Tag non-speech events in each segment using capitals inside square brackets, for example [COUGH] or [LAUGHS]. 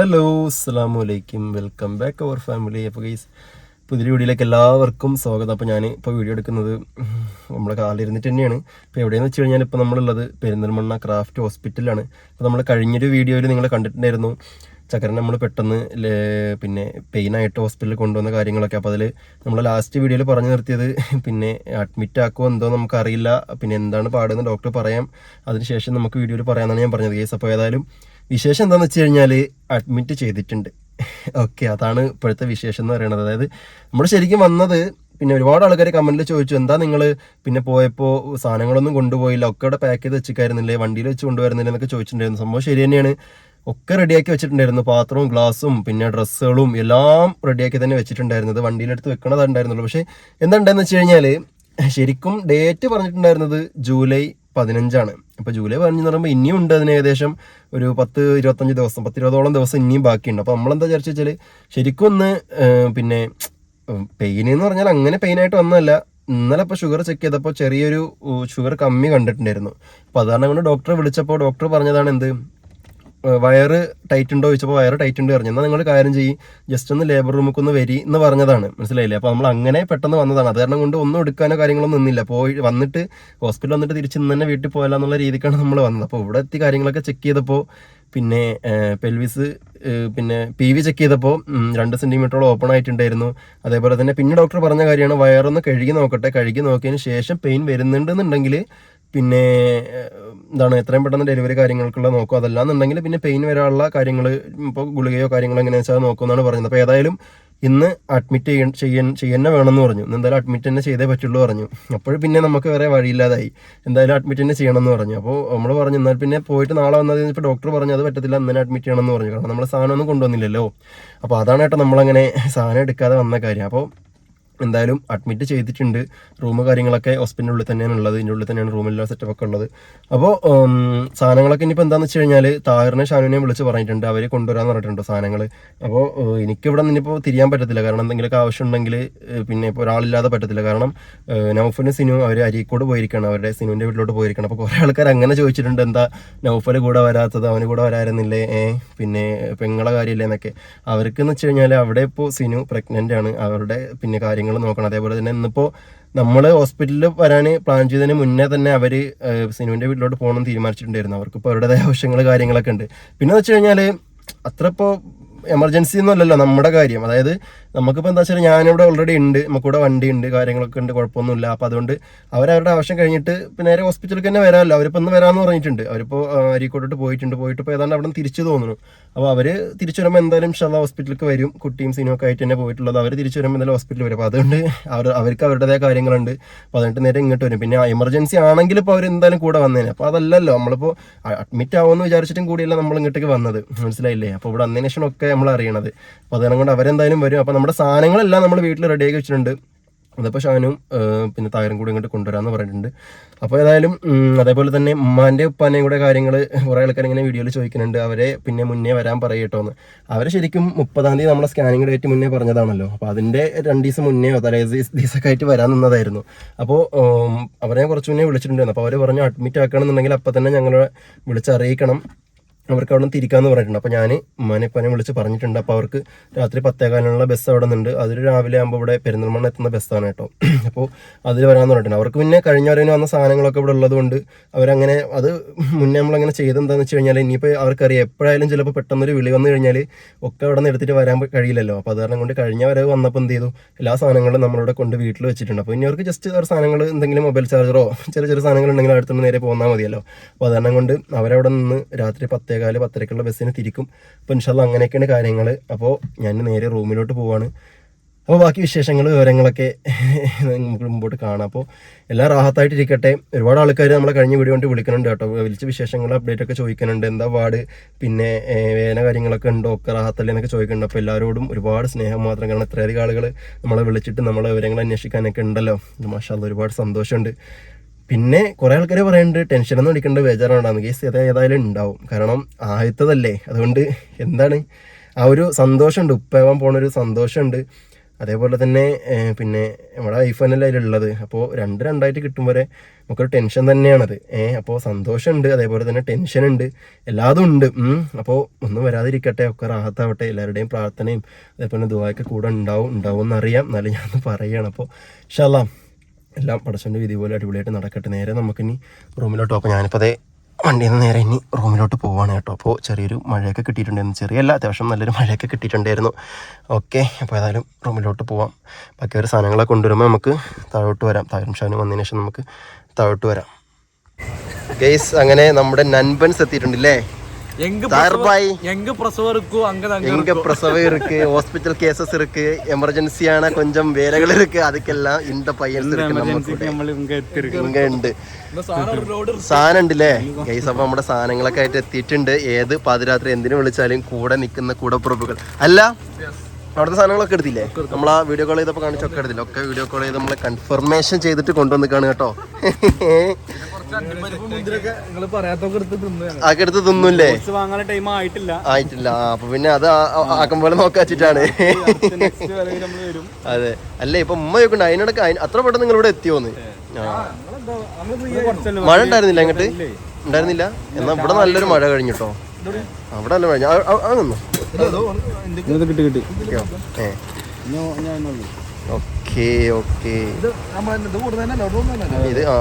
Hello അസ്സാം വലൈക്കും welcome back our family അപ്പോൾ ഗൈസ് പുതിയ വീഡിയോയിലേക്ക് എല്ലാവർക്കും സ്വാഗതം. അപ്പോൾ ഞാൻ ഇപ്പോൾ വീഡിയോ എടുക്കുന്നത് നമ്മുടെ കാലിരുന്നിട്ട് തന്നെയാണ്. ഇപ്പോൾ എവിടെയെന്ന് വെച്ച് കഴിഞ്ഞാൽ ഇപ്പോൾ നമ്മളുള്ളത് പെരിന്തൽമണ്ണ ക്രാഫ്റ്റ് ഹോസ്പിറ്റലാണ് അപ്പോൾ നമ്മൾ കഴിഞ്ഞൊരു വീഡിയോയിൽ നിങ്ങൾ കണ്ടിട്ടുണ്ടായിരുന്നു. ചക്കരൻ നമ്മൾ പെട്ടെന്ന് പിന്നെ പെയിനായിട്ട് ഹോസ്പിറ്റലിൽ കൊണ്ടുവന്ന കാര്യങ്ങളൊക്കെ. അപ്പോൾ അതിൽ നമ്മൾ ലാസ്റ്റ് വീഡിയോയിൽ പറഞ്ഞു നിർത്തിയത് പിന്നെ അഡ്മിറ്റ് ആക്കുമോ എന്തോ നമുക്കറിയില്ല. പിന്നെ എന്താണ് പാടുന്നത് ഡോക്ടർ പറയാം. അതിനുശേഷം നമുക്ക് വീഡിയോയിൽ പറയാമെന്നാണ് ഞാൻ പറഞ്ഞത് കേസ് അപ്പോൾ ഏതായാലും വിശേഷം എന്താണെന്ന് വെച്ച് കഴിഞ്ഞാൽ അഡ്മിറ്റ് ചെയ്തിട്ടുണ്ട്. ഓക്കെ അതാണ് ഇപ്പോഴത്തെ വിശേഷം എന്ന് പറയുന്നത്. അതായത് നമ്മൾ ശരിക്കും വന്നത് പിന്നെ ഒരുപാട് ആൾക്കാർ കമന്റിൽ ചോദിച്ചു എന്താ നിങ്ങൾ പിന്നെ പോയപ്പോൾ സാധനങ്ങളൊന്നും കൊണ്ടുപോയില്ല ഒക്കെ അവിടെ പാക്ക് ചെയ്ത് വെച്ചിക്കായിരുന്നില്ലേ? വണ്ടിയിൽ വെച്ച് കൊണ്ടുവരുന്നില്ല? എന്നൊക്കെ ചോദിച്ചിട്ടുണ്ടായിരുന്നു. സംഭവം ശരി തന്നെയാണ്. ഒക്കെ റെഡിയാക്കി വെച്ചിട്ടുണ്ടായിരുന്നു. പാത്രവും ഗ്ലാസും പിന്നെ ഡ്രസ്സുകളും എല്ലാം റെഡിയാക്കി തന്നെ വെച്ചിട്ടുണ്ടായിരുന്നത്. വണ്ടിയിലെടുത്ത് വെക്കണതാണ്ടായിരുന്നുള്ളൂ പക്ഷേ എന്താ എന്താണ്ടെന്ന് വെച്ച് കഴിഞ്ഞാൽ ശരിക്കും ഡേറ്റ് പറഞ്ഞിട്ടുണ്ടായിരുന്നത് ജൂലൈ പതിനഞ്ചാണ്. അപ്പോൾ ജൂലൈ പതിനഞ്ച് പറയുമ്പോൾ ഇനിയും ഉണ്ട് അതിന് ഏകദേശം ഒരു പത്ത് ഇരുപത്തഞ്ച് ദിവസം പത്ത് ഇരുപതോളം ദിവസം ഇനിയും ബാക്കിയുണ്ട്. അപ്പോൾ നമ്മളെന്താ വിചാരിച്ചു വെച്ചാൽ ശരിക്കും ഒന്ന് പിന്നെ പെയിൻ എന്ന് പറഞ്ഞാൽ അങ്ങനെ പെയിനായിട്ട് വന്നതല്ല. ഇന്നലെ ഇപ്പോൾ ഷുഗർ ചെക്ക് ചെയ്തപ്പോൾ ചെറിയൊരു ഷുഗർ കമ്മി കണ്ടിട്ടുണ്ടായിരുന്നു. അപ്പോൾ അതാണ് കൊണ്ട് ഡോക്ടറെ വിളിച്ചപ്പോൾ ഡോക്ടർ പറഞ്ഞതാണ് എന്ത് വയറ് ടൈറ്റ് ഉണ്ടോ ചോദിച്ചപ്പോൾ വയറ് ടൈറ്റ് ഉണ്ട് പറഞ്ഞു. എന്നാൽ നിങ്ങൾ കാര്യം ചെയ്യും. ജസ്റ്റ് ഒന്ന് ലേബർ റൂമിൽ ഒന്ന് വരി എന്ന് പറഞ്ഞതാണ്. മനസ്സിലായില്ലേ? അപ്പോൾ നമ്മൾ അങ്ങനെ പെട്ടെന്ന് വന്നതാണ്. അത് കാരണം കൊണ്ട് ഒന്നും എടുക്കാനോ കാര്യങ്ങളൊന്നും നിന്നില്ല. പോയി വന്നിട്ട് ഹോസ്പിറ്റലിൽ വന്നിട്ട് തിരിച്ച് ഇന്ന് തന്നെ വീട്ടിൽ പോയാലോ എന്നുള്ള രീതിക്കാണ് നമ്മൾ വന്നത്. അപ്പോൾ ഇവിടെ എത്തി കാര്യങ്ങളൊക്കെ ചെക്ക് ചെയ്തപ്പോൾ പിന്നെ പെൽവിസ് പിന്നെ പി വി ചെക്ക് ചെയ്തപ്പോൾ രണ്ട് സെന്റിമീറ്ററോളം ഓപ്പൺ ആയിട്ടുണ്ടായിരുന്നു. അതേപോലെ തന്നെ പിന്നെ ഡോക്ടർ പറഞ്ഞ കാര്യമാണ് വയറൊന്ന് കഴുകി നോക്കട്ടെ. കഴുകി നോക്കിയതിന് ശേഷം പെയിൻ വരുന്നുണ്ടെന്നുണ്ടെങ്കിൽ പിന്നെ എന്താണ് എത്രയും പെട്ടെന്ന് ഡെലിവറി കാര്യങ്ങൾക്കുള്ള നോക്കും. അതല്ലാന്നുണ്ടെങ്കിൽ പിന്നെ പെയിൻ വരാനുള്ള കാര്യങ്ങൾ ഇപ്പോൾ ഗുളികയോ കാര്യങ്ങളോ എങ്ങനെയാ വെച്ചാൽ നോക്കുമെന്നാണ് പറയുന്നത്. അപ്പോൾ ഏതായാലും ഇന്ന് അഡ്മിറ്റ് ചെയ്യാൻ ചെയ്യാൻ ചെയ്യുന്ന വേണമെന്ന് പറഞ്ഞു. എന്തായാലും അഡ്മിറ്റ് തന്നെ ചെയ്തേ പറ്റുള്ളൂ പറഞ്ഞു. അപ്പോൾ പിന്നെ നമുക്ക് വേറെ വഴിയില്ലാതായി. എന്തായാലും അഡ്മിറ്റ് തന്നെ ചെയ്യണമെന്ന് പറഞ്ഞു. അപ്പോൾ നമ്മൾ പറഞ്ഞു എന്നാൽ പിന്നെ പോയിട്ട് നാളെ വന്നത് ഇപ്പോൾ ഡോക്ടർ പറഞ്ഞു അത് പറ്റത്തില്ല അന്നേരം അഡ്മിറ്റ് ചെയ്യണമെന്ന് പറഞ്ഞു. കാരണം നമ്മൾ സാധനമൊന്നും കൊണ്ടുവന്നില്ലല്ലോ. അപ്പോൾ അതാണ് കേട്ടോ നമ്മളങ്ങനെ സാധനം എടുക്കാതെ വന്ന കാര്യം. അപ്പോൾ എന്തായാലും അഡ്മിറ്റ് ചെയ്തിട്ടുണ്ട്. റൂം കാര്യങ്ങളൊക്കെ ഹോസ്പിറ്റലിന്റെ ഉള്ളിൽ തന്നെയാണ് ഉള്ളത്. ഇതിന്റെ ഉള്ളിൽ തന്നെയാണ് റൂമിലുള്ള സെറ്റപ്പ് ഒക്കെ ഉള്ളത്. അപ്പോൾ സാധനങ്ങളൊക്കെ ഇനിയിപ്പോൾ എന്താണെന്ന് വെച്ച് കഴിഞ്ഞാൽ താഹിറിനെ ഷാനുവിനെ വിളിച്ച് പറഞ്ഞിട്ടുണ്ട്. അവർ കൊണ്ടുവരാൻ പറഞ്ഞിട്ടുണ്ട് സാധനങ്ങൾ അപ്പോൾ എനിക്കിവിടെ നിന്നിപ്പോൾ തിരിയാൻ പറ്റത്തില്ല. കാരണം എന്തെങ്കിലുമൊക്കെ ആവശ്യമുണ്ടെങ്കിൽ പിന്നെ ഇപ്പോൾ ഒരാളില്ലാതെ പറ്റത്തില്ല. കാരണം നൗഫലും സിനു അവർ അരീക്കോട് പോയിരിക്കണം. അവരുടെ സിനുവിന്റെ വീട്ടിലോട്ട് പോയിരിക്കണം. അപ്പോൾ കുറേ ആൾക്കാർ അങ്ങനെ ചോദിച്ചിട്ടുണ്ട്. എന്താ നൗഫൽ കൂടെ വരാത്തത്? അവന് കൂടെ വരായിരുന്നില്ലേ പിന്നെ പെങ്ങളെ കാര്യമില്ലേ എന്നൊക്കെ. അവർക്ക് എന്ന് വെച്ച് കഴിഞ്ഞാൽ അവിടെ ഇപ്പോൾ സിനു പ്രഗ്നന്റ് ആണ്. അവരുടെ പിന്നെ കാര്യങ്ങൾ നോക്കണം. അതേപോലെ തന്നെ ഇന്നിപ്പോൾ നമ്മൾ ഹോസ്പിറ്റലിൽ വരാൻ പ്ലാൻ ചെയ്തതിന് മുന്നേ തന്നെ അവർ സിനുവിന്റെ വീട്ടിലോട്ട് പോകണം തീരുമാനിച്ചിട്ടുണ്ടായിരുന്നു. അവർക്ക് ഇപ്പോൾ അവരുടേതായ ആവശ്യങ്ങൾ കാര്യങ്ങളൊക്കെ ഉണ്ട്. പിന്നെ വെച്ച് കഴിഞ്ഞാൽ അത്ര ഇപ്പോൾ എമർജൻസി ഒന്നും അല്ലല്ലോ നമ്മുടെ കാര്യം. അതായത് നമുക്കിപ്പോൾ എന്താ വെച്ചാൽ ഞാനിവിടെ ഓൾറെഡി ഉണ്ട്. നമുക്കിവിടെ വണ്ടി ഉണ്ട് കാര്യങ്ങളൊക്കെ ഉണ്ട് കുഴപ്പമൊന്നുമില്ല. അപ്പോൾ അതുകൊണ്ട് അവരവരുടെ ആവശ്യം കഴിഞ്ഞിട്ട് പിന്നെ നേരെ ഹോസ്പിറ്റലിൽ തന്നെ വരാമല്ലോ. അവരിപ്പോൾ ഒന്ന് വരാമെന്ന് പറഞ്ഞിട്ടുണ്ട്. അവരിപ്പോൾ അരീക്കോട്ടോട്ട് പോയിട്ടുണ്ട്. പോയിട്ട് ഇപ്പോൾ ഏതാണ്ട് അവിടെ തിരിച്ചു തോന്നുന്നു. അപ്പോൾ അവർ തിരിച്ചു വരുമ്പോൾ എന്തായാലും ഷല്ല ഹോസ്പിറ്റലിലേക്ക് വരും. കുട്ടിയും സിനിമ ഒക്കെ ആയിട്ട് തന്നെ പോയിട്ടുള്ളത്. അവർ തിരിച്ചു വരുമ്പോൾ എന്തായാലും ഹോസ്പിറ്റലിൽ വരും. അപ്പോൾ അതുകൊണ്ട് അവർ അവർക്ക് അവരുടേതായ കാര്യങ്ങളുണ്ട്. അപ്പോൾ എന്നിട്ട് നേരെ ഇങ്ങോട്ട് വരും. പിന്നെ എമർജൻസി ആണെങ്കിൽ ഇപ്പോൾ അവർ എന്തായാലും കൂടെ വന്നേനെ. അപ്പോൾ അതല്ലല്ലോ. നമ്മളിപ്പോൾ അഡ്മിറ്റ് ആവുമെന്ന് വിചാരിച്ചിട്ടും കൂടിയല്ല നമ്മൾ ഇങ്ങോട്ടേക്ക് വന്നത്. മനസ്സിലായില്ലേ? അപ്പോൾ ഇവിടെ ശേഷം നമ്മൾ അറിയണത്. അപ്പോൾ അതുകൊണ്ട് കൊണ്ട് അവരെന്തായാലും വരും. അപ്പോൾ നമ്മുടെ സാധനങ്ങളെല്ലാം നമ്മൾ വീട്ടിൽ റെഡിയാക്കി വെച്ചിട്ടുണ്ട്. അതപ്പോൾ ഷാനും പിന്നെ തായരും കൂടി ഇങ്ങോട്ട് കൊണ്ടുവരാമെന്ന് പറഞ്ഞിട്ടുണ്ട്. അപ്പോൾ ഏതായാലും അതേപോലെ തന്നെ ഉമ്മാന്റെ ഉപ്പാന്റെയും കൂടെ കാര്യങ്ങൾ കുറേ ആൾക്കാർ ഇങ്ങനെ വീഡിയോയിൽ ചോദിക്കുന്നുണ്ട്. അവരെ പിന്നെ മുന്നേ വരാൻ പറയട്ടോന്ന് അവരെ ശരിക്കും മുപ്പതാം തീയതി നമ്മളെ സ്കാനിങ് ഡേറ്റ് മുന്നേ പറഞ്ഞതാണല്ലോ. അപ്പോൾ അതിന്റെ രണ്ട് ദിവസം മുന്നേ തലേ ദിവസമൊക്കെ ആയിട്ട് വരാൻ നിന്നതായിരുന്നു. അപ്പോൾ അവരെ കുറച്ച് മുന്നേ വിളിച്ചിട്ടുണ്ടായിരുന്നു. അപ്പോൾ അവർ പറഞ്ഞു അഡ്മിറ്റ് ആക്കണമെന്നുണ്ടെങ്കിൽ അപ്പോൾ തന്നെ ഞങ്ങളെ വിളിച്ചറിയിക്കണം. അവർക്ക് അവിടെ നിന്ന് തിരിക്കാന്ന് പറഞ്ഞിട്ടുണ്ട് അപ്പോൾ ഞാൻ മനപ്പനെ വിളിച്ച് പറഞ്ഞിട്ടുണ്ട്. അപ്പോൾ അവർക്ക് രാത്രി പത്തേകാലിനുള്ള ബസ് അവിടെ നിന്നുണ്ട് അതൊരു രാവിലെ ആകുമ്പോൾ ഇവിടെ പെരിന്തൽമണ്ണ എത്തുന്ന ബസ്സാണ് കേട്ടോ. [CLEARS THROAT] അപ്പോൾ അതിൽ വരാമെന്ന് പറഞ്ഞിട്ടുണ്ട്. അവർക്ക് പിന്നെ കഴിഞ്ഞ വരവിന് വന്ന സാധനങ്ങളൊക്കെ ഇവിടെ ഉള്ളതുകൊണ്ട് അവരങ്ങനെ അത് മുന്നേ നമ്മളങ്ങനെ ചെയ്തെന്താണെന്ന് വെച്ച് കഴിഞ്ഞാൽ ഇനിയിപ്പോൾ അവർക്കറിയാം എപ്പോഴായാലും ചിലപ്പോൾ പെട്ടെന്നൊരു വിളി വന്നു കഴിഞ്ഞാൽ ഒക്കെ അവിടെ നിന്ന് എടുത്തിട്ട് വരാൻ കഴിയില്ലല്ലോ. അപ്പോൾ അത് കാരണം കൊണ്ട് കഴിഞ്ഞ വരവ് വന്നപ്പോൾ എന്ത് ചെയ്തു? എല്ലാ സാധനങ്ങളും നമ്മളിവിടെ കൊണ്ട് വീട്ടിൽ വെച്ചിട്ടുണ്ട്. അപ്പോൾ ഇനി അവർക്ക് ജസ്റ്റ് ഒരു സാധനങ്ങൾ എന്തെങ്കിലും മൊബൈൽ ചാർജറോ ചെറിയ ചെറിയ സാധനങ്ങൾ ഉണ്ടെങ്കിൽ അടുത്തുനിന്ന് നേരെ പോന്നാൽ മതിയല്ലോ. അപ്പോൾ അത് കാരണം കൊണ്ട് അവരവിടെ നിന്ന് രാത്രി പത്തേകാൽ പത്തരക്കുള്ള ബസ്സിന് തിരിക്കും. അപ്പോൾ ഇൻഷാല്ല അങ്ങനെയൊക്കെയാണ് കാര്യങ്ങൾ. അപ്പോൾ ഞാൻ നേരെ റൂമിലോട്ട് പോവാണ്. അപ്പോൾ ബാക്കി വിശേഷങ്ങൾ വിവരങ്ങളൊക്കെ നമുക്ക് മുമ്പോട്ട് കാണാം. അപ്പോൾ എല്ലാം റാഹത്തായിട്ടിരിക്കട്ടെ. ഒരുപാട് ആൾക്കാർ നമ്മളെ കഴിഞ്ഞ വീഡിയോ കൊണ്ട് വിളിക്കുന്നുണ്ട് കേട്ടോ. വിളിച്ച് വിശേഷങ്ങൾ അപ്ഡേറ്റ് ഒക്കെ ചോദിക്കുന്നുണ്ട്. എന്താ വാർഡ് പിന്നെ വേദന കാര്യങ്ങളൊക്കെ ഉണ്ടോ? ഒക്കെ റാഹത്തല്ലേ എന്നൊക്കെ ചോദിക്കുന്നുണ്ട്. അപ്പോൾ എല്ലാവരോടും ഒരുപാട് സ്നേഹം മാത്രം കാരണം ഇത്രയധികം ആളുകൾ നമ്മളെ വിളിച്ചിട്ട് നമ്മളെ വിവരങ്ങൾ അന്വേഷിക്കാനൊക്കെ ഉണ്ടല്ലോ. മാഷാല്ല ഒരുപാട് സന്തോഷമുണ്ട്. പിന്നെ കുറെ ആൾക്കാർ പറയുന്നുണ്ട് ടെൻഷനൊന്നും അടിക്കേണ്ട ബേജാറാണ്ടാന്ന് കേസ് അത് ഏതായാലും ഉണ്ടാവും. കാരണം ആദ്യത്തതല്ലേ. അതുകൊണ്ട് എന്താണ് ആ ഒരു സന്തോഷമുണ്ട്. ഉപ്പയാവാൻ പോണ ഒരു സന്തോഷമുണ്ട്. അതേപോലെ തന്നെ പിന്നെ നമ്മുടെ ഐഫോനല്ലേ അതിലുള്ളത്. അപ്പോൾ രണ്ട് രണ്ടായിട്ട് കിട്ടും വരെ നമുക്കൊരു ടെൻഷൻ തന്നെയാണത്. ഏഹ് അപ്പോൾ സന്തോഷമുണ്ട്. അതേപോലെ തന്നെ ടെൻഷൻ ഉണ്ട്. എല്ലാതും ഉണ്ട്. അപ്പോൾ ഒന്നും വരാതിരിക്കട്ടെ. ഒക്കെ റാഹത്താവട്ടെ. എല്ലാവരുടെയും പ്രാർത്ഥനയും അതേപോലെ ദുബായൊക്കെ കൂടെ ഉണ്ടാവും. ഉണ്ടാവും എന്നറിയാം. എന്നാലും ഞാൻ പറയുകയാണ് അപ്പോൾ ഇൻഷാല്ലാ എല്ലാം പടച്ചന്റെ വിധി പോലെ അടിപൊളിയായിട്ട് നടക്കട്ടെ. നേരെ നമുക്കിനി റൂമിലോട്ട് അപ്പോൾ ഞാനിപ്പോൾ അതേ വണ്ടിയിൽ നിന്ന് നേരെ ഇനി റൂമിലോട്ട് പോവാണ് കേട്ടോ. അപ്പോൾ ചെറിയൊരു മഴയൊക്കെ കിട്ടിയിട്ടുണ്ടായിരുന്നു. ചെറിയല്ല അത്യാവശ്യം നല്ലൊരു മഴയൊക്കെ കിട്ടിയിട്ടുണ്ടായിരുന്നു. ഓക്കെ അപ്പോൾ ഏതായാലും റൂമിലോട്ട് പോവാം. ബാക്കി ഒരു സാധനങ്ങളൊക്കെ കൊണ്ടുവരുമ്പോൾ നമുക്ക് താഴോട്ട് വരാം. താഴും ഷാനും വന്നതിന് ശേഷം നമുക്ക് താഴോട്ട് വരാം. ഗെയ്സ് അങ്ങനെ നമ്മുടെ നൻപൻസ് എത്തിയിട്ടുണ്ടല്ലേ எங்க தார்பாய். எங்க பிரசவம் இருக்கோ அங்கதான் அங்க எங்க பிரசவ இருக்கு ஹாஸ்பிட்டல் கேசஸ் இருக்கு எமர்ஜென்சியான கொஞ்சம் வேலைகள் இருக்கு அதுக்கெல்லாம் இந்த பையன்ஸ் இருக்கு நம்ம கூட നമ്മൾ ഇങ്ങ എത്തിയിരിക്കും ഇങ്ങ ഉണ്ട് இந்த சாரம் ரோடு സാധനം ഉണ്ടല്ലേ ഗൈസ് അപ്പൊ നമ്മുടെ സാധനങ്ങളൊക്കെ ആയിട്ട് എത്തിയിട്ടുണ്ട് ഏത് പാതിരാത്രി എന്തിനു വിളിച്ചാലും കൂടെ നിൽക്കുന്ന കൂടപ്പുറപ്പുകൾ അല്ല അവിടുത്തെ സാധനങ്ങളൊക്കെ എടുത്തില്ലേ നമ്മൾ ആ വീഡിയോ കോൾ ചെയ്തപ്പോൾ കാണിച്ചൊക്കെ എടുത്തില്ല ഒക്കെ വീഡിയോ കോൾ ചെയ്ത് നമ്മളെ കൺഫർമേഷൻ ചെയ്തിട്ട് കൊണ്ടുവന്നിക്കാണ് കേട്ടോ ആക്കെ എടുത്ത് തിന്നൂല്ലേ? ആയിട്ടില്ല. അപ്പൊ പിന്നെ അത് ആക്കം പോലെ നോക്കാച്ചിട്ടാണ് നെക്സ്റ്റ് വരെ നമ്മൾ വരും. അതെ. അല്ലേ ഇപ്പൊ ഉമ്മ ചോദിക്കണ്ട അതിനിടക്ക് അത്ര പെട്ടെന്ന് നിങ്ങൾ ഇവിടെ എത്തിയോന്ന് മഴ ഉണ്ടായിരുന്നില്ല അങ്ങോട്ട്? ഉണ്ടായിരുന്നില്ല? എന്നാ ഇവിടെ നല്ലൊരു മഴ കഴിഞ്ഞിട്ടോ അവിടെ നല്ല മഴ. ആ കിട്ടി കിട്ടി. ഓക്കേ. ഓക്കേ ഇത് ആ.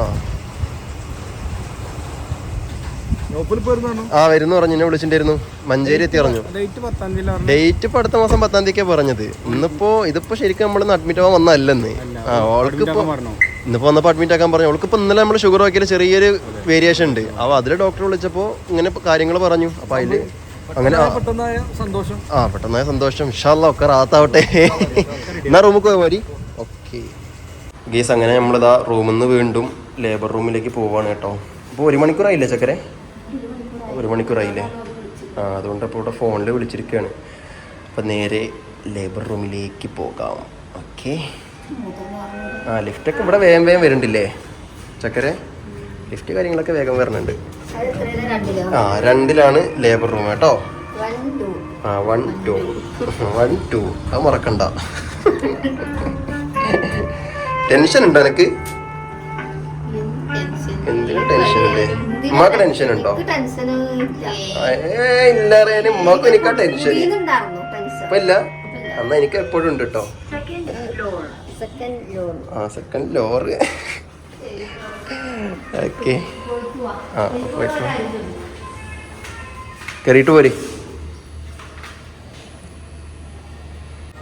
ആ വരുന്നു പറഞ്ഞു. എന്നെ വിളിച്ചിട്ടുണ്ടായിരുന്നു. മഞ്ചേരി എത്തി പറഞ്ഞു. ഡേറ്റ് തീയതി ഇപ്പൊ അടുത്ത മാസം പത്താം തീയതിക്കാ പറഞ്ഞത്. ഇന്നിപ്പോ ഇതിപ്പോ ശരിക്കും നമ്മൾ അഡ്മിറ്റ് ആവാൻ വന്നല്ലെന്ന് ആ അവൾക്ക് ഇപ്പൊ ഇന്നിപ്പോ വന്നപ്പോ അഡ്മിറ്റ് ആക്കാൻ പറഞ്ഞു. അവൾക്ക് ഇപ്പൊ ഇന്നലെ നമ്മൾ ഷുഗർ നോക്കിയാൽ ചെറിയൊരു വേരിയേഷൻ ഉണ്ട്. അപ്പൊ അതിൽ ഡോക്ടർ വിളിച്ചപ്പോ ഇങ്ങനെ കാര്യങ്ങൾ പറഞ്ഞു. അപ്പൊ അതിൽ അങ്ങനെ ആ- പെട്ടെന്നായ സന്തോഷം? ഇൻഷാല്ല ഒക്കെ റാത്താവട്ടെ. എന്നാ റൂമിൽ പോയാൽ മതി ഓക്കെ ഗീസ് അങ്ങനെ നമ്മളിതാ റൂമിൽ നിന്ന് വീണ്ടും ലേബർ റൂമിലേക്ക് പോവാണ് കേട്ടോ. ഇപ്പോൾ ഒരു മണിക്കൂറായില്ലേ ചക്കരെ? ഒരു മണിക്കൂറായില്ലേ ആ അതുകൊണ്ട് അപ്പോൾ ഇവിടെ ഫോണിൽ വിളിച്ചിരിക്കുകയാണ് അപ്പം നേരെ ലേബർ റൂമിലേക്ക് പോകാം. ഓക്കെ ആ ലിഫ്റ്റൊക്കെ ഇവിടെ വേഗം വേഗം വരുന്നുണ്ടില്ലേ? ചക്കരെ ലിഫ്റ്റ് കാര്യങ്ങളൊക്കെ വേഗം വരുന്നുണ്ട് ആ രണ്ടിലാണ് ലേബർ റൂം കേട്ടോ. ആ വൺ ടു വൺ ടു അത് മറക്കണ്ട. ടെൻഷൻ ഉണ്ടോ എനിക്ക് എന്തിനാ ടെൻഷൻ ഉണ്ട് ഉമ്മാക്ക് ടെൻഷൻ ഉണ്ടോ? ഇല്ല. അറിയാനും ഉമ്മാക്ക് എനിക്കാ ടെൻഷൻ ഇപ്പൊ ഇല്ല? അന്ന് എനിക്ക് എപ്പോഴും ഉണ്ട് കേട്ടോ ആ സെക്കൻഡ് ലോറ് ഓക്കെ ആ പോയിട്ട്. കയറിയിട്ട് പോരെ.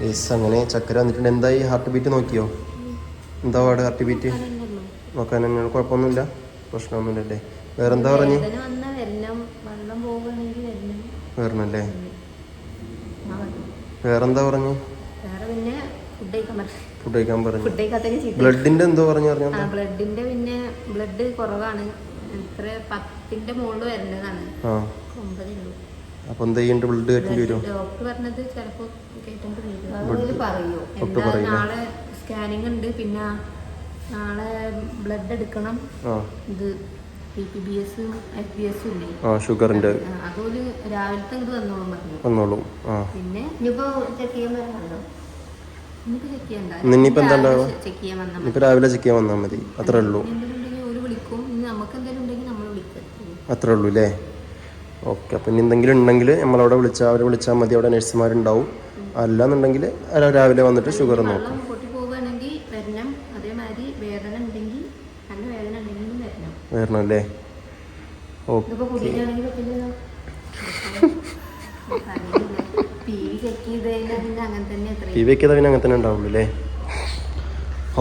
യെസ് അങ്ങനെ ചക്കര വന്നിട്ടുണ്ട്. എന്തായി ഹാർട്ട് ബീറ്റ് നോക്കിയോ? എന്താ പാട് ഹാർട്ട് ബീറ്റ് നോക്കാൻ തന്നെ കുഴപ്പമൊന്നുമില്ല. പ്രശ്നമൊന്നുമില്ലല്ലേ വേറെന്താ പറഞ്ഞു? വരണല്ലേ? വേറെന്താ പറഞ്ഞു? ഫുഡ് കഴിക്കാൻ പറഞ്ഞു. ബ്ലഡിന്റെ എന്തോ പറഞ്ഞു പറഞ്ഞു ബ്ലഡിന്റെ പിന്നെ ബ്ലഡ് കുറവാണ്. പത്തിന്റെ മുകളിൽ വരേണ്ടതാണ്. ആ. ഒമ്പതേ ഉള്ളൂ. അപ്പൊ എന്താ ചെയ്യണ്ട? ബ്ലഡ് കയറ്റേണ്ടി വരും ഡോക്ടർ പറഞ്ഞത് ചിലപ്പോ പറയൂ? എന്താ നാളെ സ്കാനിങ് ഉണ്ട്. പിന്നെ നാളെ ബ്ലഡ് എടുക്കണം. ആ. ഇത് പി പി ബി എസും എഫ് ബി എസും ഇല്ലേ? ആ ഷുഗറിന്റെ അതുപോലെ രാവിലത്തെ ഇങ്ങോട്ട് വന്നോളും പറഞ്ഞു. വന്നോളൂ ആ. പിന്നെ ഇനിയിപ്പോ ചെക്ക് ചെയ്യാൻ വരണല്ലോ. ഇനിയിപ്പോ ചെക്ക് ചെയ്യണ്ട. ഇന്നിനിപ്പോ എന്താ ഉണ്ടാവുക? ചെക്ക് ചെയ്യാൻ വന്നാൽ മതി. രാവിലെ ചെക്ക് ചെയ്യാൻ വന്നാൽ മതി. അത്രേ ഉള്ളൂ. വിളിക്കും. നമുക്ക് എന്തെങ്കിലും ഉണ്ടെങ്കിൽ നമ്മൾ വിളിക്കും. അത്രേ ഉള്ളൂ അല്ലേ ഓക്കെ അപ്പം ഇനി എന്തെങ്കിലും ഉണ്ടെങ്കിൽ നമ്മളവിടെ വിളിച്ചാൽ അവരെ വിളിച്ചാൽ മതി. അവിടെ നഴ്സുമാരുണ്ടാവും അല്ലാന്നുണ്ടെങ്കിൽ രാവിലെ വന്നിട്ട് ഷുഗർ നോക്കും വെള്ളം പൊട്ടി പോവുകയാണെങ്കിൽ വരണം അതേമാതിരി വേദന ഉണ്ടെങ്കിൽ നല്ല വേദന ഉണ്ടെങ്കിലും വരണം വരണം അല്ലേ ഓക്കെ ഇതിപ്പോ കുടിക്കുകയാണെങ്കിൽ പറ്റില്ലല്ലോ പി വി ചെക്ക് ചെയ്ത് കഴിഞ്ഞാൽ പിന്നെ അല്ലേ തന്നെ ടി വി പിന്നെ അങ്ങനെ തന്നെ ഉണ്ടാവുള്ളൂ അല്ലേ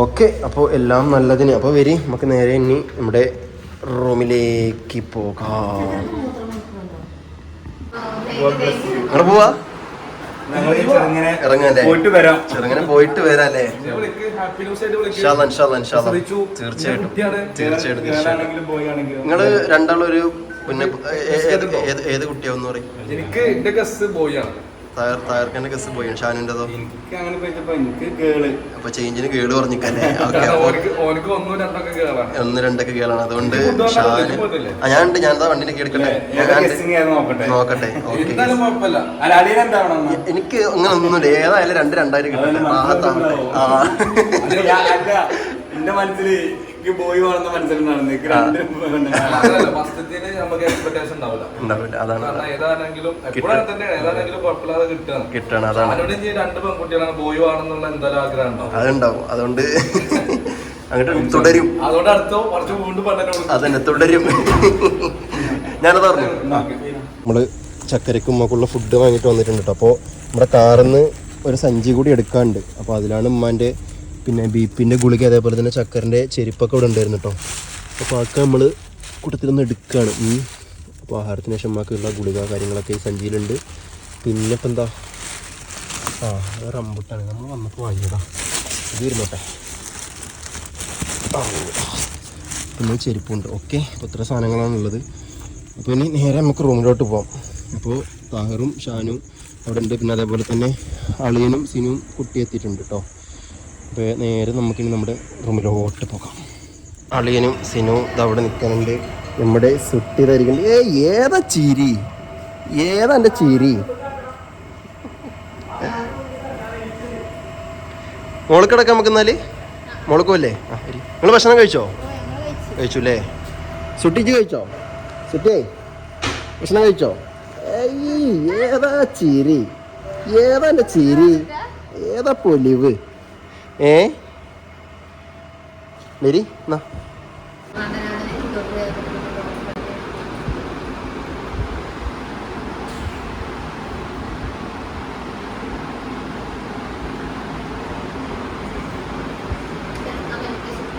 ഓക്കെ അപ്പോൾ എല്ലാം നല്ലതിന്. അപ്പോൾ വരി നമുക്ക് നേരെ ഇനി നമ്മുടെ റൂമിലേക്ക് പോകാം. അവിടെ പോവാ? ഇറങ്ങല്ലേ? പോയിട്ട് വരാം. ചെറുങ്ങനെ പോയിട്ട്. തീർച്ചയായിട്ടും. തീർച്ചയായിട്ടും. നിങ്ങൾ രണ്ടാളൊരു പിന്നെ ഏത് കുട്ടിയാവെന്ന് പറയും. എനിക്ക് എന്റെ ഗസ് ബോയ് ആണ്. തായർ പോയി. ഷാനുന്റെതോ എനിക്ക് അങ്ങനെ പോയിട്ടപ്പോ എനിക്ക് കേൾ അപ്പൊ ചേഞ്ചിന് പറഞ്ഞിക്കല്ലേ [LAUGHS] ഒന്നും രണ്ടൊക്കെ കേളാണ് അതുകൊണ്ട് ഷാന്? ആ ഞാനുണ്ട് ഞാൻ എന്താ വണ്ടിന്റെ guessing നോക്കട്ടെ. [LAUGHS] എനിക്ക് അങ്ങനെ ഒന്നുമില്ല. ഏതായാലും രണ്ട് രണ്ടായിരം കിട്ടട്ടെ റാഹത്താവട്ടെ ആ. എന്റെ മനസ്സിൽ എനിക്ക് ബോയ് വേണമെന്ന് മനസ്സിലുണ്ടായിരുന്നു എനിക്ക് രണ്ട് അതല്ല, ഫസ്റ്റത്തേന് നമുക്ക് എക്സ്പെക്ടേഷൻ ഉണ്ടാവില്ല. ഉണ്ടാവില്ല അതാണ്. കാരണം ഏതാണെങ്കിലും എപ്പോഴും തന്നെ ഏതാണെങ്കിലും കുഴപ്പമില്ലാതെ കിട്ടുകയാണ് കിട്ടണം അതാണ്. രണ്ട് പെൺകുട്ടികളാണ് ബോയ് എന്തായാലും ആഗ്രഹം ഉണ്ടാവും. അതുണ്ടാവും അതുകൊണ്ട് [LAUGHS] അങ്ങോട്ട് തുടരും. അതുകൊണ്ട് അടുത്ത കുറച്ച് വീണ്ടും അതന്നെ തുടരും. ഞാനത് പറഞ്ഞു നമ്മൾ ചക്കരക്കും ഉമ്മക്കുള്ള ഫുഡ് വാങ്ങിയിട്ട് വന്നിട്ടുണ്ട് കേട്ടോ അപ്പോൾ നമ്മുടെ കാറിന്ന് ഒരു സഞ്ചി കൂടി എടുക്കാണ്ട്. അപ്പോൾ അതിലാണ് ഉമ്മാന്റെ പിന്നെ ബീപ്പിന്റെ ഗുളിക അതേപോലെ തന്നെ ചക്കറിന്റെ ചെരുപ്പൊക്കെ ഇവിടെ ഉണ്ടായിരുന്നു കേട്ടോ. അപ്പോൾ അതൊക്കെ നമ്മൾ കൂട്ടത്തിലൊന്ന് എടുക്കുകയാണ്. ഉം. അപ്പോൾ ആഹാരത്തിന് ശേഷം ഉമ്മാക്കുള്ള ഗുളിക കാര്യങ്ങളൊക്കെ ഈ സഞ്ചിയിലുണ്ട്. പിന്നെ ഇപ്പം എന്താ? ആ റംബുട്ടാണ്. നമ്മൾ വന്നപ്പോൾ വാങ്ങിയതാ. ഇത് വരുന്നോട്ടെ പിന്നെ ചെരുപ്പുണ്ട്. ഓക്കെ. അപ്പോൾ ഇത്ര സാധനങ്ങളാണുള്ളത്. അപ്പോൾ ഇനി നേരെ നമുക്ക് റൂമിലോട്ട് പോകാം അപ്പോൾ താഹറും ഷാനും അവിടെ ഉണ്ട്. പിന്നെ അതേപോലെ തന്നെ അളിയനും സിനും കുട്ടി എത്തിയിട്ടുണ്ട് കേട്ടോ. നേരെ നമുക്കിനി നമ്മുടെ റൂമിലോട്ട് പോകാം. അളിയനും സിനുവും അവിടെ നിൽക്കുന്നുണ്ട്. നമ്മുടെ സുട്ടി ധരിക്കുന്നുണ്ട് ഏ ഏതാ ചിരി? ഏതാ എന്റെ ചിരി? മോൾക്ക് കിടക്കാം നമുക്ക് എന്നാൽ? മോൾക്ക് പോല്ലേ ആ നിങ്ങൾ ഭക്ഷണം കഴിച്ചോ? കഴിച്ചു അല്ലേ? സുട്ടിച്ച് കഴിച്ചോ? സുട്ടിയേ ഭക്ഷണം കഴിച്ചോ? ഏയ് ഏതാ ചിരി? ഏതാ എന്റെ ചിരി? ഏതാ പൊലിവ്? ഏ? വരി എന്നാ.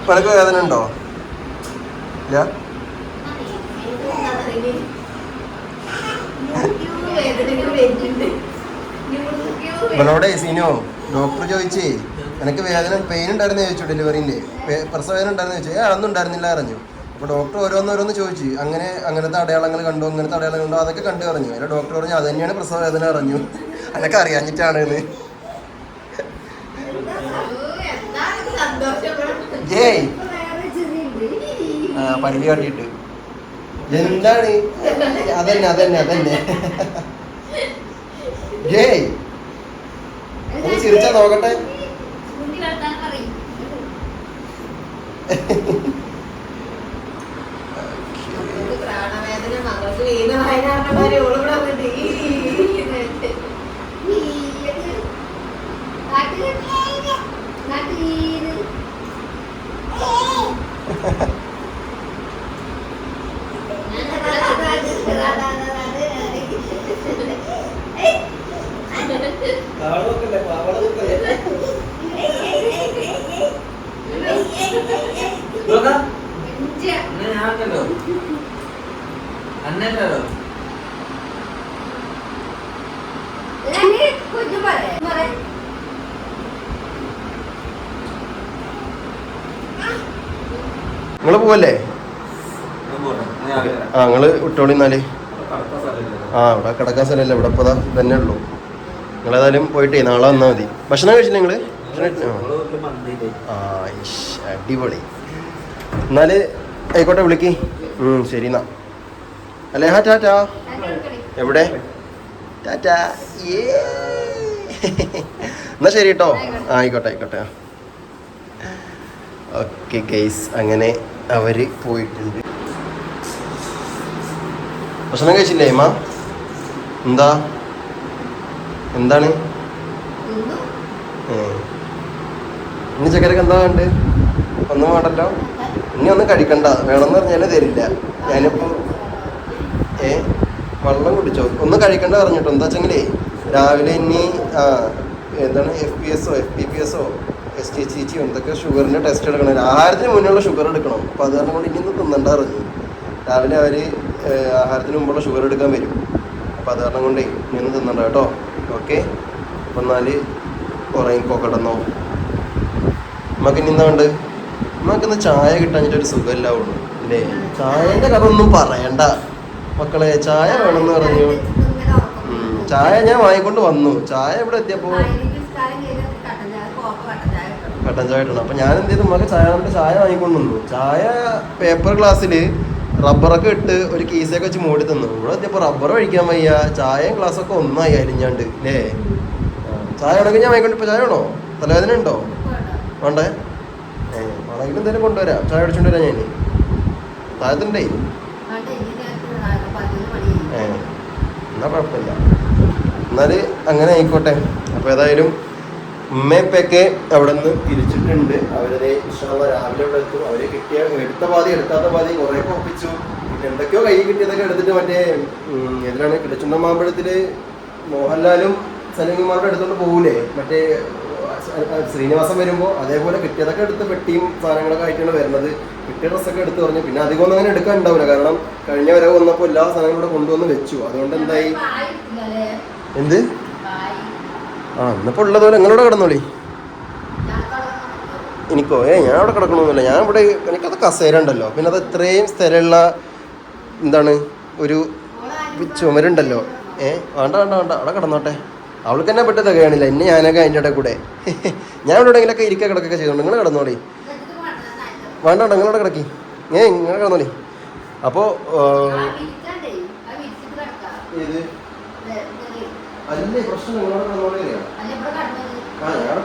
പനക്ക് വേദന ഉണ്ടോ? ഇല്ല? ഡോക്ടർ ചോദിച്ചേ. എനിക്ക് വേദന പെയിൻ ഉണ്ടായിരുന്നു ചോദിച്ചു ഡെലിവറിന്റെ പ്രസവ വേദന ഉണ്ടായിരുന്നു ചോദിച്ചു. അതൊന്നും ഉണ്ടായിരുന്നില്ല അറിഞ്ഞു അപ്പോൾ ഡോക്ടർ ഓരോന്നോരോന്ന് ചോദിച്ചു. അങ്ങനെ അങ്ങനത്തെ അടയാളങ്ങൾ കണ്ടു അങ്ങനത്തെ അടയാളങ്ങൾ കണ്ടോ അതൊക്കെ കണ്ടു പറഞ്ഞു. അതിൽ ഡോക്ടർ പറഞ്ഞു അത് തന്നെയാണ് പ്രസവ വേദന അറിഞ്ഞു അതൊക്കെ അറിയാഞ്ഞിട്ടാണ് എന്ന് ജയ് ആ കാട്ടിയിട്ട്. എന്താണ്? അതന്നെ അതന്നെ അതന്നെ. ജയ് ചിരിച്ചാ നോക്കട്ടെ. പ്രാണവേദന ha വീണ് വയനാട്ടിലെ ഓളിവിടെ വന്നിട്ട് ഈ അന്നല്ലോ കുഞ്ഞു പറയാം നിങ്ങൾ പോവല്ലേ ആ നിങ്ങൾ വിട്ടോളി എന്നാൽ. ആ ഇവിടെ കിടക്കാൻ സ്ഥലമല്ല. ഇവിടെ ഇപ്പോൾ തന്നെ ഉള്ളൂ. നിങ്ങളേതായാലും പോയിട്ടേ നാളെ വന്നാൽ മതി. ഭക്ഷണം കഴിച്ചില്ല നിങ്ങൾ? ആ അടിപൊളി. എന്നാൽ ആയിക്കോട്ടെ വിളിക്ക്. ഉം, ശരി എന്നാ. അല്ലേ ഹാ ടാറ്റാ എവിടെ? ടാറ്റാ. ഏ. എന്നാ ശരി കേട്ടോ ആ ആയിക്കോട്ടെ ആയിക്കോട്ടെ. Okay guys. അങ്ങനെ അവർ പോയിട്ടുണ്ട്. ഭക്ഷണം കഴിച്ചില്ലേ അമ്മ എന്താ? എന്താണ്. ഇനി ചക്കരക്ക് എന്താ വേണ്ട? ഒന്നും വേണ്ടല്ലോ. ഇനി ഒന്നും കഴിക്കണ്ട. വേണമെന്ന് പറഞ്ഞാലേ തരില്ല. ഞാനിപ്പോ ഏ വെള്ളം കുടിച്ചോ? ഒന്ന് കഴിക്കണ്ട പറഞ്ഞിട്ടോ. എന്താ വെച്ചെങ്കിലേ രാവിലെ ഇനി ആ എന്താണ്? എഫ് പി എസോ എഫ് പി പി എസോ എസ് ടി എച്ച് ജിയോ എന്തൊക്കെ ഷുഗറിന്റെ ടെസ്റ്റ് എടുക്കണം. ആഹാരത്തിന് മുന്നുള്ള ഷുഗർ എടുക്കണം. അപ്പോൾ അത് കാരണം കൊണ്ട് ഇനി ഒന്നും തിന്നണ്ട പറഞ്ഞു. രാവിലെ അവർ ആഹാരത്തിന് മുമ്പുള്ള ഷുഗർ എടുക്കാൻ വരും. അപ്പോൾ അത് കാരണം കൊണ്ടേ നിന്ന് തിന്നണ്ട കേട്ടോ. ഓക്കെ അപ്പം എന്നാൽ ഉറങ്ങിക്കോ കിടന്നോ നമുക്ക് ഇനി എന്താ വേണ്ട നമുക്കിന്ന് ചായ കിട്ടാഞ്ഞിട്ട് ഒരു സുഖമില്ലാവുള്ളൂ അല്ലേ? ചായന്റെ കഥ ഒന്നും പറയണ്ട. മക്കളെ ചായ വേണമെന്ന് പറഞ്ഞു. ചായ ഞാൻ വാങ്ങിക്കൊണ്ട് വന്നു. ചായ ഇവിടെ എത്തിയപ്പോൾ കട്ടൻ ചായ ഇട്ടുണ്ട് അപ്പം ഞാൻ എന്ത് ചെയ്തു? ഉമ്മക്ക് ചായ ചായ വാങ്ങിക്കൊണ്ട് വന്നു. ചായ പേപ്പർ ഗ്ലാസ്സിൽ റബ്ബറൊക്കെ ഇട്ട് ഒരു കീസൊക്കെ വെച്ച് മൂടി തന്നു. ഇവിടെ എത്തിയപ്പോ റബ്ബർ കഴിക്കാൻ വയ്യ. ചായയും ഗ്ലാസ്സൊക്കെ ഒന്നായി അരിഞ്ഞാണ്ട്. അല്ലേ ചായ ഉണ്ടെങ്കിൽ ഞാൻ വാങ്ങിക്കൊണ്ട് ഇപ്പൊ ചായ ആണോ തലവേദന ഉണ്ടോ? വേണ്ട. ഏ വേണമെങ്കിൽ എന്തെങ്കിലും കൊണ്ടുവരാം. ചായ അടിച്ചോണ്ട് വരാം ഞാൻ താഴത്തുണ്ടേ. ഏ എന്നാ കുഴപ്പമില്ല. എന്നാൽ അങ്ങനെ ആയിക്കോട്ടെ. അപ്പോൾ ഏതായാലും ഉമ്മയപ്പൊക്കെ അവിടെ നിന്ന് തിരിച്ചിട്ടുണ്ട് അവരെ ഇഷ്ടമുള്ള രാവിലെ ഇവിടെ എത്തും. അവരെ കിട്ടിയ എടുത്ത പാതി എടുത്താത്ത പാതി കുറെ ഒപ്പിച്ചു. പിന്നെ എന്തൊക്കെയോ കൈ കിട്ടിയതൊക്കെ എടുത്തിട്ട് മറ്റേ ഇതിലാണ് കിടച്ചുണ്ട മാമ്പഴത്തിൽ മോഹൻലാലും സലീംകുമാറുടെ എടുത്തോണ്ട് പോകൂലേ? മറ്റേ ശ്രീനിവാസം വരുമ്പോൾ അതേപോലെ കിട്ടിയതൊക്കെ എടുത്ത് പെട്ടിയും സാധനങ്ങളൊക്കെ ആയിട്ടാണ് വരുന്നത്. കിട്ടിയ ഡ്രസ്സൊക്കെ എടുത്ത് പറഞ്ഞു. പിന്നെ അധികം ഒന്നും അങ്ങനെ എടുക്കാൻ ഉണ്ടാവില്ല കാരണം കഴിഞ്ഞ വരവ് വന്നപ്പോൾ എല്ലാ സാധനങ്ങളും ഇവിടെ കൊണ്ടുവന്ന് വെച്ചു. അതുകൊണ്ട് എന്തായി? എന്ത്. ആ ഇന്നിപ്പോൾ ഉള്ളതുപോലെ നിങ്ങളോട് കിടന്നോളി. എനിക്കോ? ഏ ഞാൻ അവിടെ കിടക്കണമെന്നില്ല ഞാൻ ഇവിടെ എനിക്കത് കസേര ഉണ്ടല്ലോ പിന്നെ അത് ഇത്രയും സ്ഥലമുള്ള എന്താണ്? ഒരു ചുമരുണ്ടല്ലോ. ഏ വേണ്ട വേണ്ട വേണ്ട. അവിടെ കിടന്നോട്ടെ. അവൾക്ക് തന്നെ പെട്ട് തികയാണില്ല എന്നെ ഞാനൊക്കെ അതിന്റെ ഇടയിൽ കൂടെ. ഞാൻ ഇവിടെ എവിടെയെങ്കിലൊക്കെ ഇരിക്കുക കിടക്കൊക്കെ ചെയ്തോണ്ട് നിങ്ങൾ കിടന്നോളി. വേണ്ട, വേണ്ട. നിങ്ങളവിടെ കിടക്കി. ഏ നിങ്ങൾ കിടന്നോളി. അപ്പോൾ ഇത് അല്ലേ പ്രശ്നം. ആ അവിടെ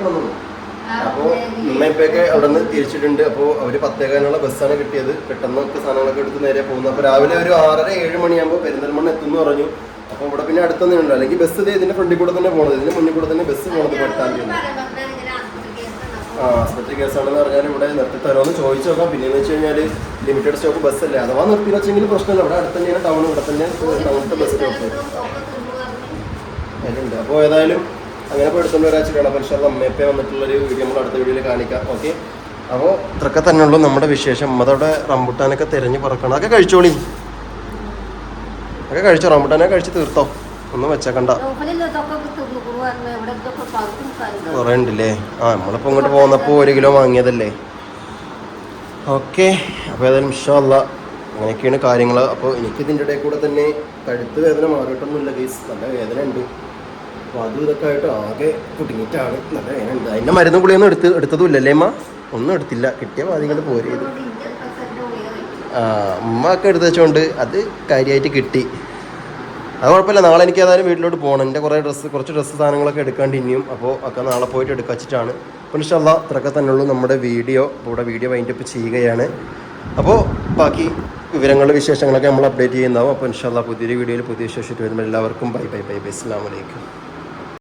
ഉമ്മയപ്പൊക്കെ നിന്ന് തിരിച്ചിട്ടുണ്ട്. അപ്പോൾ അവർ പത്തേകാനുള്ള ബസ്സാണ് കിട്ടിയത്. പെട്ടെന്നൊക്കെ സാധനങ്ങളൊക്കെ എടുത്ത് നേരെ പോകുന്നു. അപ്പോൾ രാവിലെ ഒരു ആറര ഏഴ് മണിയാകുമ്പോൾ പെരിന്തൽമണ്ണ എത്തുന്നു പറഞ്ഞു. അപ്പോൾ ഇവിടെ പിന്നെ അടുത്തൊന്നും ഉണ്ടോ. അല്ലെങ്കിൽ ബസ് ഇത് ഇതിന്റെ ഫ്രണ്ടിൽ കൂടെ തന്നെ പോണത്. ഇതിന്റെ മുന്നിൽ കൂടെ തന്നെ ബസ് പോണത് പെട്ടാൻ ആ ആസ്പത്രി കേസാണെന്ന് പറഞ്ഞാൽ ഇവിടെ നിർത്തി തരുമെന്ന് ചോദിച്ചു നോക്കാം. പിന്നെയെന്ന് വെച്ച് കഴിഞ്ഞാൽ ലിമിറ്റഡ് സ്റ്റോപ്പ് ബസ്സല്ലേ അഥവാ നിർത്തി വെച്ചെങ്കിൽ പ്രശ്നമില്ല. ഇവിടെ അടുത്ത് തന്നെയാണ് ടൗൺ ഇവിടെ തന്നെ ടൗണിലത്തെ ബസ് സ്റ്റോപ്പ് അതിലുണ്ട്. അപ്പോൾ ഏതായാലും അങ്ങനെ ഇപ്പോൾ എടുത്തുള്ള വരാച്ചിട്ടാണ് അപ്പോൾ ഇൻഷാല്ല അമ്മയപ്പേ വന്നിട്ടുള്ളൊരു വീഡിയോ നമ്മൾ അടുത്ത വീഡിയോയിൽ കാണിക്കാം. ഓക്കെ അപ്പോൾ ഇത്രയൊക്കെ തന്നെയുള്ളൂ നമ്മുടെ വിശേഷം. അതവിടെ റംബുട്ടാനൊക്കെ തിരഞ്ഞ് പറക്കണം. അതൊക്കെ കഴിച്ചോളി. അതൊക്കെ കഴിച്ചോ? റംബുട്ടാനൊക്കെ കഴിച്ച് തീർത്തോ? ഒന്നും വെച്ചേക്കണ്ട. കുറേ ഉണ്ടല്ലേ? ആ നമ്മളിപ്പോൾ ഇങ്ങോട്ട് പോന്നപ്പോൾ ഒരു കിലോ വാങ്ങിയതല്ലേ? ഓക്കെ അപ്പോൾ ഏതായാലും ഇഷ്ടമല്ല അങ്ങനെയൊക്കെയാണ് കാര്യങ്ങൾ അപ്പോൾ എനിക്ക് ഇതിന്റെ ഇടയിൽ കൂടെ തന്നെ കഴുത്ത് വേദന മാറിയിട്ടൊന്നുമില്ല കേസ് നല്ല വേദന ഉണ്ട് അപ്പോൾ അതും ഇതൊക്കെ ആയിട്ട് ആകെ കുടുങ്ങിയിട്ടാണ്. നല്ല വേദന ഉണ്ട് അതിന്റെ മരുന്ന് ഗുളിയൊന്നും എടുത്ത് എടുത്തതും ഇല്ലല്ലേ അമ്മ? ഒന്നും എടുത്തില്ല. കിട്ടിയ പാതികൾ പോരേത് ആ അമ്മ ഒക്കെ എടുത്ത് വെച്ചോണ്ട് അത് കാര്യമായിട്ട് കിട്ടി. അത് കുഴപ്പമില്ല. നാളെ എനിക്ക് ഏതായാലും വീട്ടിലോട്ട് പോകണം എന്റെ കുറേ ഡ്രസ്സ് കുറച്ച് ഡ്രസ്സ് സാധനങ്ങളൊക്കെ എടുക്കാണ്ട് ഇനിയും അപ്പോൾ ഒക്കെ നാളെ പോയിട്ട് എടുക്കച്ചിട്ടാണ് അപ്പോൾ ഇൻഷല്ല ഇത്രയൊക്കെ തന്നെയുള്ളൂ നമ്മുടെ വീഡിയോ. ഇവിടെ വീഡിയോ വൈൻഡപ്പ് ചെയ്യുകയാണ്. അപ്പോൾ ബാക്കി വിവരങ്ങൾ വിശേഷങ്ങളൊക്കെ നമ്മൾ അപ്ഡേറ്റ് ചെയ്യുന്നതാവും അപ്പോൾ ഇൻഷാല്ല പുതിയൊരു വീഡിയോയിൽ പുതിയ വിശേഷം വരുമ്പോൾ എല്ലാവർക്കും ബൈ ബൈ ബൈ ബൈ. അസ്സാം വലൈക്കും